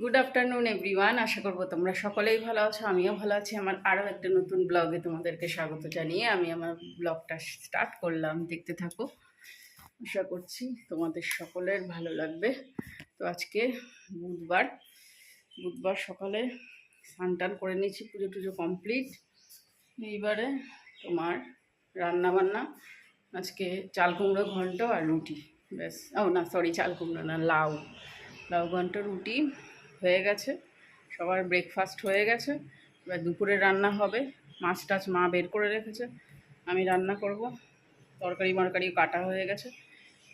Good afternoon everyone আশা করব তোমরা সকলেই ভালো আছো, আমিও ভালো আছি। আমার আরও একটা নতুন ব্লগে তোমাদেরকে স্বাগত জানিয়ে আমি আমার ব্লগটা স্টার্ট করলাম। দেখতে থাকো। আশা করছি তোমাদের সকলের ভালো লাগবে। তো আজকে বুধবার। বুধবার সকালে স্নান টান করে নিয়েছি, পুজো টুজো কমপ্লিট এইবারে তোমার রান্না বান্না আজকে চাল কুমড়ো, ঘন্ট আর রুটি। ব্যাস। ও না সরি চাল কুমড়ো না, লাউ। লাউ, ঘন্ট, রুটি। হয়ে গেছে। সবার ব্রেকফাস্ট হয়ে গেছে। এবার দুপুরে রান্না হবে। মাছ টাছ মা বের করে রেখেছে। আমি রান্না করব। তরকারি মরকারি কাটা হয়ে গেছে।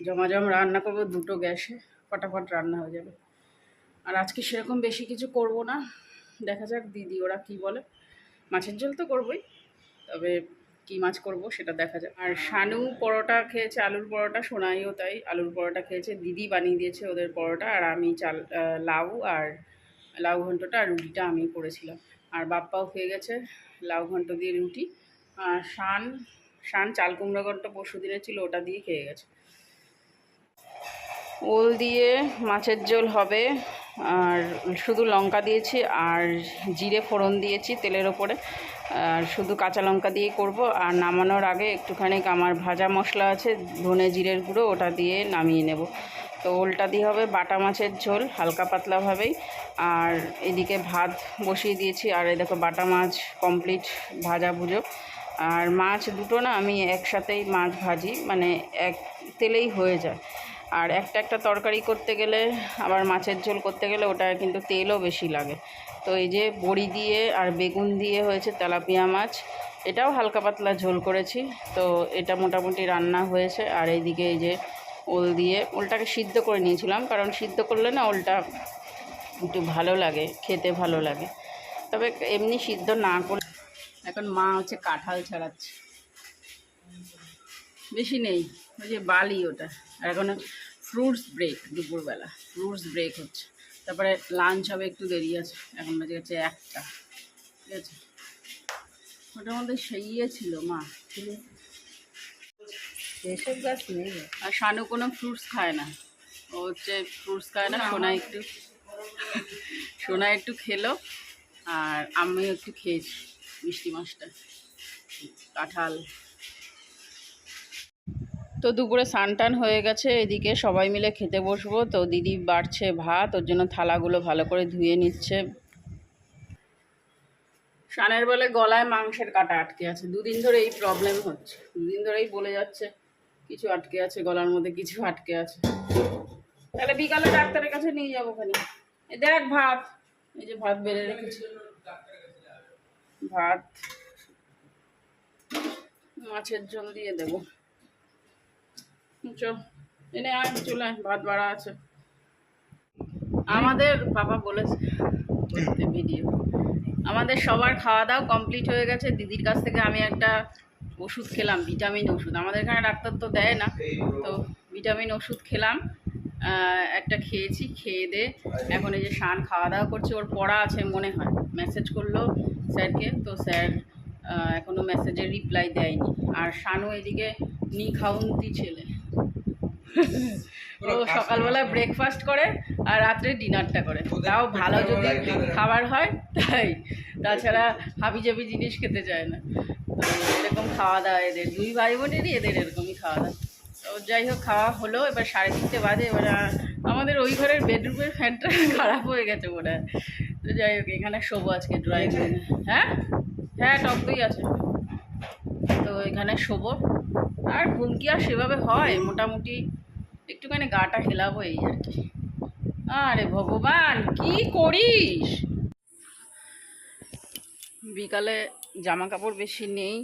জমাজম রান্না করব দুটো গ্যাসে। ফটাফট রান্না হয়ে যাবে। আর আজকে সেরকম বেশি কিছু করব না। দেখা যাক দিদি ওরা কি বলে। মাছের ঝোল তো করবই। তবে কী মাছ করব সেটা দেখা যাক। আর শানু পরোটা খেয়েছে, আলুর পরোটা, সোনাইও তাই আলুর পরোটা খেয়েছে, দিদি বানিয়ে দিয়েছে ওদের পরোটা, আর আমি চাল লাউ আর লাউ ঘন্টটা আর রুটিটা আমি করেছিলাম। আর বাপ্পাও খেয়ে গেছে লাউ ঘন্ট দিয়ে রুটি। আর শান শান চাল কুমড়ো ঘন্ট পরশু দিনে ছিল, ওটা দিয়ে খেয়ে গেছে। ওল দিয়ে মাছের ঝোল হবে, আর শুধু লঙ্কা দিয়েছি, আর জিরে ফোড়ন দিয়েছি তেলের ওপরে। আর শুধু কাঁচা লঙ্কা দিয়ে করব, আর নামানোর আগে একটুখানি আমার ভাজা মশলা আছে, ধনে জিরের গুঁড়ো, ওটা দিয়ে নামিয়ে নেব। তো ওলটা দিয়ে হবে বাটা মাছের ঝোল, হালকা পাতলাভাবেই আর এদিকে ভাত বসিয়ে দিয়েছি, আর এই দেখো বাটা মাছ কমপ্লিট ভাজা ভুজো আর মাছ দুটো না, আমি একসাথেই মাছ ভাজি মানে এক তেলেই হয়ে যায়। আর একটা একটা তরকারি করতে গেলে, আবার মাছের ঝোল করতে গেলে ওটা কিন্তু তেলও বেশি লাগে। তো এই যে বড়ি দিয়ে আর বেগুন দিয়ে হয়েছে তেলাপিয়া মাছ, এটাও হালকা পাতলা ঝোল করেছি। তো এটা মোটামুটি রান্না হয়েছে। আর এইদিকে এই যে ওল দিয়ে, ওলটাকে সিদ্ধ করে নিয়েছিলাম, কারণ সিদ্ধ করলে না ওলটা একটু ভালো লাগে, খেতে ভালো লাগে। তবে এমনি সিদ্ধ না করে এখন মা হচ্ছে কাঁঠাল ছাড়াচ্ছে। বেশি নেই, ওই যে বালি ওটা। আর এখন ফ্রুটস ব্রেক দুপুরবেলা ফ্রুটস ব্রেক হচ্ছে। তারপরে লাঞ্চ হবে একটু দেরি আছে এখন বাজে গেছে একটা ঠিক আছে? ওটার মধ্যে সেইয়ে ছিল মা এসব গাছ নেই। আর শানু কোনো ফ্রুটস খায় না ও হচ্ছে ফ্রুটস খায় না সোনা একটু সোনা একটু খেলো আর আমি একটু খেয়েছি মিষ্টি মাছটা কাঁঠাল। তো দুপুরে স্নান টান হয়ে গেছে, এদিকে সবাই মিলে খেতে বসবো। তো দিদি বাড়ছে ভাত, ওর জন্য থালাগুলো ভালো করে ধুয়ে নিচ্ছে। সানের বলে গলায় মাংসের কাটা আটকে আছে। দুদিন ধরে এই প্রবলেম হচ্ছে। দুদিন ধরেই বলে যাচ্ছে, কিছু আটকে আছে গলার মধ্যে, কিছু আটকে আছে। তাহলে বিকালে ডাক্তারের কাছে নিয়ে যাব এই দেখ ভাত। এই যে ভাত বেড়ে রেখেছি। ভাত। মাছের ঝোল দিয়ে দেবো। এনে আয় চলে ভাত বাড়া আছে। আমাদের বাবা বলেছে ভিডিও। আমাদের সবার খাওয়া দাওয়া কমপ্লিট হয়ে গেছে। দিদির কাছ থেকে আমি একটা ওষুধ খেলাম ভিটামিন ওষুধ। আমাদের এখানে ডাক্তার তো দেয় না তো ভিটামিন ওষুধ খেলাম। একটা খেয়েছি খেয়ে দে। এখন এই যে শান খাওয়া দাওয়া করছে ওর পড়া আছে মনে হয়। মেসেজ করল স্যারকে তো স্যার আহ, এখনও মেসেজের রিপ্লাই দেয়নি। আর শানু এদিকে নি খাউন্তি ছেলে। ও সকালবেলা ব্রেকফাস্ট করে আর রাত্রে ডিনারটা করে। তাও ভালো যদি খাবার হয় তাই। তাছাড়া হাবি জাবি জিনিস খেতে চায় না। তো এরকম খাওয়া দাওয়া এদের দুই ভাই বোনেরই এদের এরকমই খাওয়া দাওয়া। তো যাই হোক খাওয়া হলো এবার সাড়ে তিনটে বাজে এবার আমাদের ওই ঘরের বেডরুমের ফ্যানটা খারাপ হয়ে গেছে মনে হয়। তো যাই হোক এখানে শোবো আজকে ড্রয়িং রুমে হ্যাঁ? হ্যাঁ টক দই আছে। তো এখানে শোবো। আর ঘুম কি আর সেভাবে হয়? মোটামুটি একটুখানি গাটা হেলাবো এই আর কি। আরে ভগবান, কি করিস? বিকালে জামা কাপড় বেশি নেই,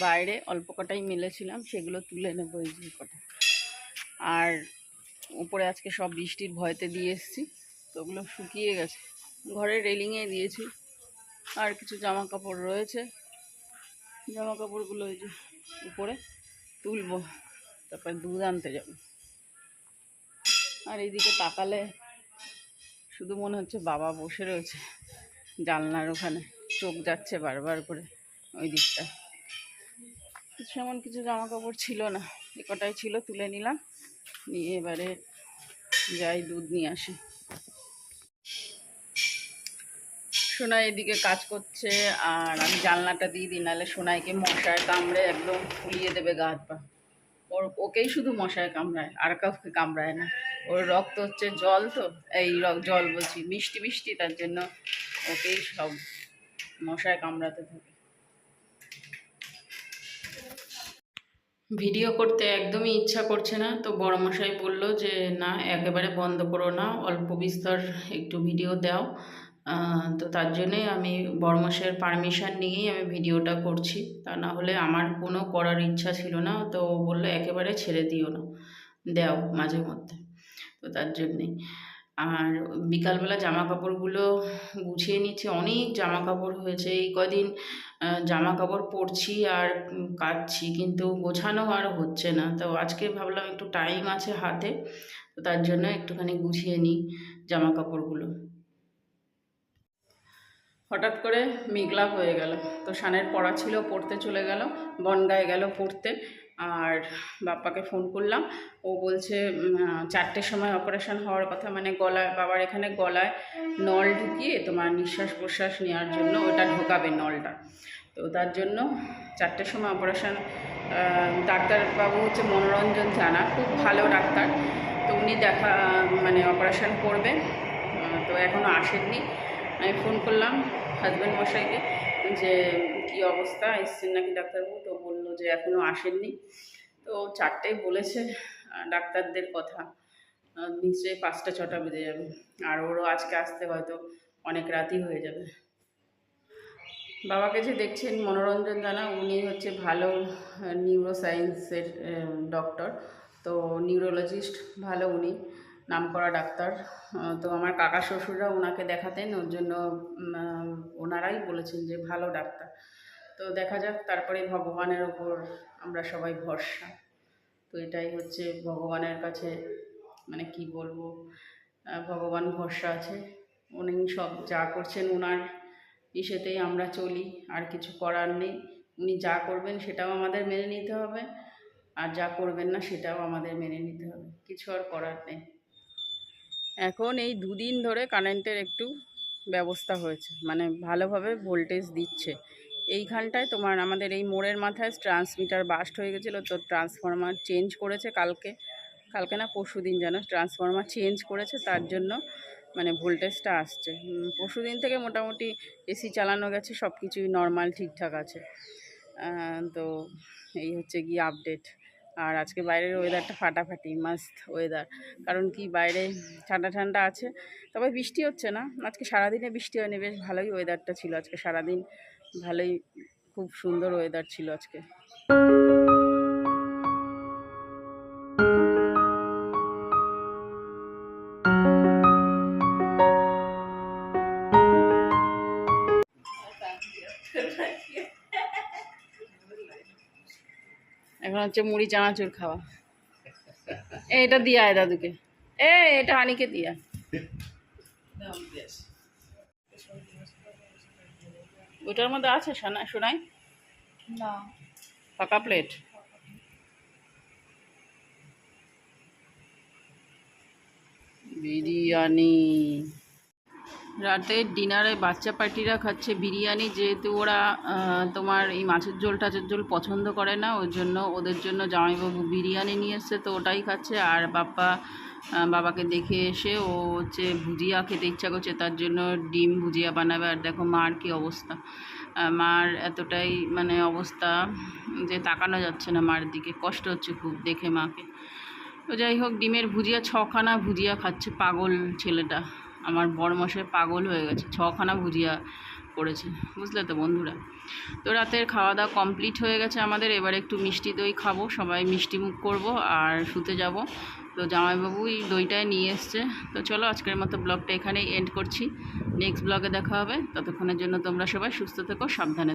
বাইরে অল্প কটাই মেলেছিলাম, সেগুলো তুলে নেব এই যে কটা। আর উপরে আজকে সব বৃষ্টির ভয়তে দিয়ে এসেছি, তো ওগুলো শুকিয়ে গেছে। ঘরের রেলিংয়ে দিয়েছি, আর কিছু জামা কাপড় রয়েছে। জামা কাপড়গুলো ওই যে উপরে। তুলবো। তারপর দুধ আনতে যাব। আর এইদিকে তাকালে শুধু মনে হচ্ছে বাবা বসে রয়েছে জানলার ওখানে। চোখ যাচ্ছে বারবার করে ওই দিকটা। সেমন কিছু জামা কাপড় ছিল না। এ কটাই ছিল তুলে নিলাম। নিয়ে এবারে যাই দুধ নিয়ে আসি। সোনাই এদিকে কাজ করছে, আর আমি জানলাটা দিয়ে দিই, নাহলে সোনাইকে মশায় কামড়ে একদম ফুলিয়ে দেবে গা হাত পা। ওর, ওকেই শুধু মশায় কামড়ায়, আর কাউকে কামড়ায় না। ওর রক্ত হচ্ছে জল তো, এই জল বলছি, মিষ্টি মিষ্টি, তার জন্য ওকেই সব মশায় কামড়াতে থাকে। ভিডিও করতে একদমই ইচ্ছা করছে না, তো বড় মশাই বলল যে, না, একেবারে বন্ধ করো না, অল্প বিস্তর একটু ভিডিও দাও। তো তার জন্যে আমি বড় মশাইয়ের পারমিশন নিয়েই আমি ভিডিওটা করছি। তা না হলে আমার কোনো করার ইচ্ছা ছিল না, তো বলল একেবারে ছেড়ে দিও না, দাও মাঝে মধ্যে, তো তার জন্যেই। আর বিকালবেলা জামা কাপড়গুলো গুছিয়ে নিচ্ছি, অনেক জামা কাপড় হয়েছে, এই কদিন জামা কাপড় পরছি আর কাচ্ছি কিন্তু গোছানো আর হচ্ছে না, তো আজকে ভাবলাম একটু টাইম আছে হাতে, তো তার জন্য একটুখানি গুছিয়ে নিই জামা কাপড়গুলো হঠাৎ করে মেঘলা হয়ে গেল। তো সানের পড়া ছিল, পড়তে চলে গেল, বনগায় গেল পড়তে। আর বাপ্পাকে ফোন করলাম। ও বলছে চারটের সময় অপারেশন হওয়ার কথা মানে গলায়, বাবার এখানে গলায় নল ঢুকিয়ে তোমার নিঃশ্বাস প্রশ্বাস নেওয়ার জন্য ওটা ঢোকাবে নলটা। তো তার জন্য চারটের সময় অপারেশন ডাক্তারবাবু হচ্ছে মনোরঞ্জন জানা, খুব ভালো ডাক্তার। তো উনি দেখা মানে অপারেশন করবে। তো এখনও আসেননি। আমি ফোন করলাম হাজব্যান্ড মশাইকে যে, কি অবস্থা? এসছেন নাকি ডাক্তারবাবু? তো বলল যে এখনও আসেননি। তো চারটেই বলেছে ডাক্তারদের কথা। নিশ্চয়ই পাঁচটা, ছটা বেজে যাবে। আর ওরও আজকে আসতে হয়তো অনেক রাতই হয়ে যাবে। বাবাকে যে দেখছেন মনোরঞ্জন জানা, উনি হচ্ছে ভালো নিউরো সায়েন্সের ডক্টর তো নিউরোলজিস্ট ভালো উনি। নামকরা ডাক্তার। তো আমার কাকা শ্বশুররা ওনাকে দেখাতেন, ওর জন্য ওনারাই বলেছেন যে ভালো ডাক্তার। তো দেখা যাক, তারপরে ভগবানের ওপর আমরা সবাই ভরসা। তো এটাই হচ্ছে ভগবানের কাছে মানে কি বলব ভগবান ভরসা আছে। উনি সব যা করছেন ওনার ইসেতেই আমরা চলি, আর কিছু করার নেই। উনি যা করবেন সেটাও আমাদের মেনে নিতে হবে, আর যা করবেন না সেটাও আমাদের মেনে নিতে হবে। কিছু আর করার নেই। এখন এই দুদিন ধরে কারেন্টের একটু ব্যবস্থা হয়েছে মানে ভালোভাবে ভোল্টেজ দিচ্ছে। এইখানটায় তোমার আমাদের এই মোড়ের মাথায় ট্রান্সমিটার বাস্ট হয়ে গেছিল, তো ট্রান্সফরমার চেঞ্জ করেছে কালকে। কালকে না পরশু দিন যেন ট্রান্সফরমার চেঞ্জ করেছে, তার জন্য মানে ভোল্টেজটা আসছে। পরশু দিন থেকে মোটামুটি এসি চালানো গেছে সব কিছুই নর্মাল ঠিকঠাক আছে। তো এই হচ্ছে গিয়ে আপডেট। আর আজকে বাইরের ওয়েদারটা ফাটাফাটি মাস্ত ওয়েদার কারণ কি, বাইরে ঠান্ডা ঠান্ডা আছে, তবে বৃষ্টি হচ্ছে না। আজকে সারাদিনে বৃষ্টি হয়নি, বেশ ভালোই ওয়েদারটা ছিল আজকে। সারাদিন ভালোই, খুব সুন্দর ওয়েদার ছিল আজকে। এখন হচ্ছে মুড়ি চানাচুর খাওয়া। এটা দিয়ে আয় দাদুকে। এ এটা হানিকে দিয়া। ওইটার মধ্যে আছে সোনাই? না। ফাঁকা প্লেট বিরিয়ানি। রাতের ডিনারে বাচ্চা পার্টিরা খাচ্ছে বিরিয়ানি, যেহেতু ওরা তোমার এই মাছের ঝোল, টাছের ঝোল পছন্দ করে না ওর জন্য ওদের জন্য জামাইবাবু বিরিয়ানি নিয়ে এসছে, তো ওটাই খাচ্ছে। আর বাপ্পা বাবাকে দেখে এসে ও হচ্ছে ভুজিয়া খেতে ইচ্ছা করছে, তার জন্য ডিম ভুজিয়া বানাবে। আর দেখো মার কি অবস্থা। মার এতটাই মানে অবস্থা যে তাকানো যাচ্ছে না মার দিকে। কষ্ট হচ্ছে খুব দেখে মাকে। তো যাই হোক, ডিমের ভুজিয়া, ছখানা ভুজিয়া খাচ্ছে পাগল ছেলেটা। আমার বড় পাগল হয়ে গেছে, ছখানা ভুজিয়া করেছে, বুঝলে তো বন্ধুরা? তো রাতের খাওয়া দাওয়া কমপ্লিট হয়ে গেছে আমাদের, এবার একটু মিষ্টি দই খাব, সবাই মিষ্টি মুখ করব আর শুতে যাব। তো জামাইবাবু এই দইটাই নিয়ে এসছে। তো চলো আজকের মতো ব্লগটা এখানেই এন্ড করছি। নেক্সট ব্লগে দেখা হবে, ততক্ষণের জন্য তোমরা সবাই সুস্থ থেকো, সাবধানে